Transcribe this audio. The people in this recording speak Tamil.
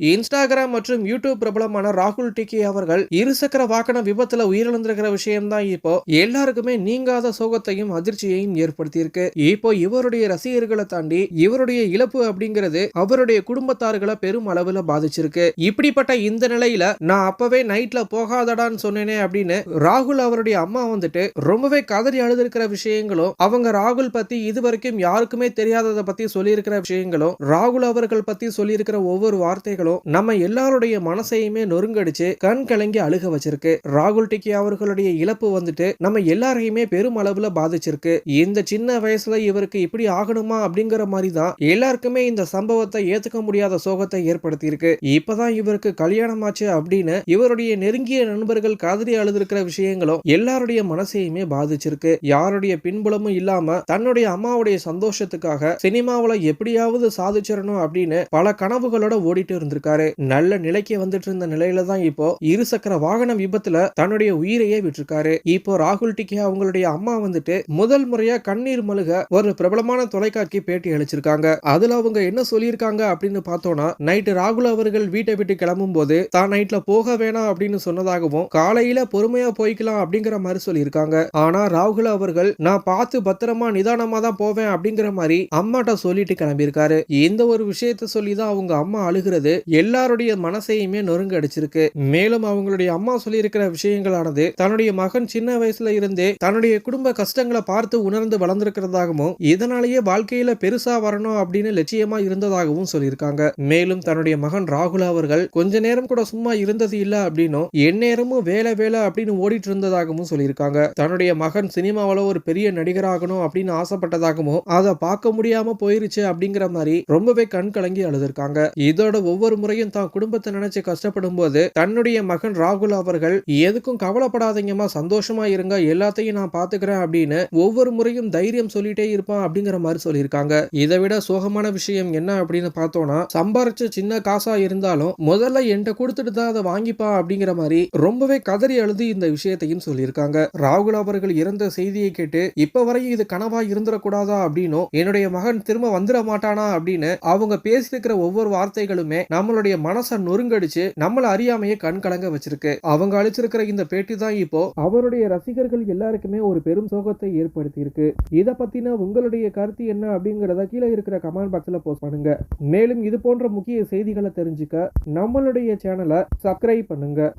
இன்ஸ்டாகிராம் மற்றும் யூடியூப் பிரபலமான ராகுல் டிக்கி அவர்கள் இருசக்கர வாகன விபத்துல உயிரிழந்திருக்கிற விஷயம்தான் இப்போ. எல்லாருக்குமே நீங்காத சோகத்தையும் அதிர்ச்சியையும் ஏற்படுத்தியிருக்கு. இப்போ இவருடைய ரசிகர்களை தாண்டி இவருடைய இழப்பு அப்படிங்கிறது அவருடைய குடும்பத்தார்களை பெரும் அளவுல பாதிச்சிருக்கு. இப்படிப்பட்ட இந்த நிலையில நான் அப்பவே நைட்ல போகாதடான்னு சொன்னேனே அப்படின்னு ராகுல் அவருடைய அம்மா வந்துட்டு ரொம்பவே கதறி அழுதிருக்கிற விஷயங்களும் அவங்க ராகுல் பத்தி இதுவரைக்கும் யாருக்குமே தெரியாததை பத்தி சொல்லியிருக்கிற விஷயங்களும் ராகுல் அவர்கள் பத்தி சொல்லியிருக்கிற ஒவ்வொரு வார்த்தைகள் வார்த்தைகளும் நம்ம எல்லாருடைய மனசையுமே நொறுங்கடிச்சு கண் கலங்கி அழுக வச்சிருக்கு. ராகுல் டிக்கி அவர்களுடைய இழப்பு வந்துட்டு நம்ம எல்லாரையுமே பெரும் அளவுல பாதிச்சிருக்கு. இந்த சின்ன வயசுல இவருக்கு இப்படி ஆகணுமா அப்படிங்கிற மாதிரி தான் எல்லாருக்குமே இந்த சம்பவத்தை ஏத்துக்க முடியாத சோகத்தை ஏற்படுத்தி இருக்கு இப்பதான் இவருக்கு கல்யாணம் ஆச்சு அப்படின்னு இவருடைய நெருங்கிய நண்பர்கள் காதலி அழுதிருக்கிற விஷயங்களும் எல்லாருடைய மனசையுமே பாதிச்சிருக்கு. யாருடைய பின்புலமும் இல்லாம தன்னுடைய அம்மாவுடைய சந்தோஷத்துக்காக சினிமாவுல எப்படியாவது சாதிச்சிடணும் அப்படின்னு பல கனவுகளோட ஓடிட்டு இருந்திருக்காரு நல்ல நிலைக்கு வந்துட்டு இருந்த நிலையில தான் இப்போ இருசக்கர வாகன விபத்துல தன்னுடைய உயிரையே விட்டிருக்காரு. இப்போ ராகுல் டிக்கே அவங்களுடைய அம்மா வந்துட்டு முதல் முறையா கண்ணீர் மழுக ஒரு பிரபலமான தொலைக்காட்சி பேட்டி அளிச்சிருக்காங்க. அதுல அவங்க என்ன சொல்லியிருக்காங்க அப்படின்னு பார்த்தோம்னா நைட்டு ராகுல் அவர்கள் வீட்டை விட்டு கிளம்பும் போது தான் நைட்ல போக வேணாம் அப்படின்னு சொன்னதாகவும் காலையில பொறுமையா போய்க்கலாம் அப்படிங்கிற மாதிரி சொல்லியிருக்காங்க. ஆனா ராகுல் அவர்கள் நான் பார்த்து பத்திரமா நிதானமா தான் போவேன் அப்படிங்கிற மாதிரி அம்மாட்ட சொல்லிட்டு கிளம்பியிருக்காரு. இந்த ஒரு விஷயத்த சொல்லி தான் அவங்க அம்மா அழுகிறது. எல்லாருடைய மனசையுமே நொறுங்க அடிச்சிருக்கு. மேலும் அவங்களுடைய அம்மா சொல்லியிருக்கிற விஷயங்களானது தன்னுடைய மகன் சின்ன வயசுல இருந்தே தன்னுடைய குடும்ப கஷ்டங்களை பார்த்து உணர்ந்து வளர்ந்திருக்கிறதாகவும் இதனாலேயே வாழ்க்கையில பெருசா வரணும் அப்படின்னு லட்சியமா இருந்ததாகவும் சொல்லியிருக்காங்க. மேலும் தன்னுடைய மகன் ராகுல் அவர்கள் கொஞ்ச நேரம் கூட சும்மா இருந்தது இல்ல அப்படின்னும் எந்நேரமும் வேலை வேலை அப்படின்னு ஓடிட்டு இருந்ததாகவும் சொல்லியிருக்காங்க. தன்னுடைய மகன் சினிமாவில் ஒரு பெரிய நடிகராகணும் அப்படின்னு ஆசைப்பட்டதாகவும் அதை பார்க்க முடியாம போயிருச்சு அப்படிங்கிற மாதிரி ரொம்பவே கண் கலங்கி அழுதுருக்காங்க. இதோட ஒவ்வொரு முறையும் தான் குடும்பத்தை நினைச்சு கஷ்டப்படும் போது தன்னுடைய மகன் ராகுல் அவர்கள் எதுக்கும் கவலைப்படாதீங்கம்மா சந்தோஷமா இருங்க எல்லாத்தையும் நான் பாத்துக்கிறேன் அப்படின்னு ஒவ்வொரு முறையும் தைரியம் சொல்லிட்டே இருப்பான் அப்படிங்கிற மாதிரி சொல்லியிருக்காங்க. இதை விட சோகமான விஷயம் என்ன அப்படின்னு பார்த்தோம்னா சம்பாரிச்ச சின்ன காசா இருந்தாலும் முதல்ல என்கிட்ட கொடுத்துட்டு தான் அதை வாங்கிப்பா அப்படிங்கிற மாதிரி ரொம்பவே கதறி அழுது இந்த விஷயத்தையும் சொல்லியிருக்காங்க. ராகுல் அவர்கள் இறந்த செய்தியை கேட்டு இப்ப வரையும் இது கனவா இருந்துடக்கூடாதா? அப்படின்னும் என்னுடைய மகன் திரும்ப வந்துட மாட்டானா? அப்படின்னு அவங்க பேசியிருக்கிற ஒவ்வொரு வார்த்தைகளுமே நம்மளுடைய மனசை நொறுங்கடிச்சு நம்மள அறியாமையே கண் கலங்க வச்சிருக்கு. அவங்க அழிச்சிருக்கிற இந்த பேட்டி தான் இப்போ அவருடைய ரசிகர்கள் எல்லாருக்குமே ஒரு பெரும் சோகத்தை ஏற்படுத்தி இருக்கு இதை பத்தின உங்களுடைய கருத்து என்ன அப்படிங்கறத கீழே இருக்கிற கமெண்ட் பாக்ஸ்ல போஸ்ட் பண்ணுங்க. மேலும் இது போன்ற முக்கிய செய்திகளை தெரிஞ்சுக்க நம்மளுடைய சேனலை சப்ஸ்கிரைப் பண்ணுங்க.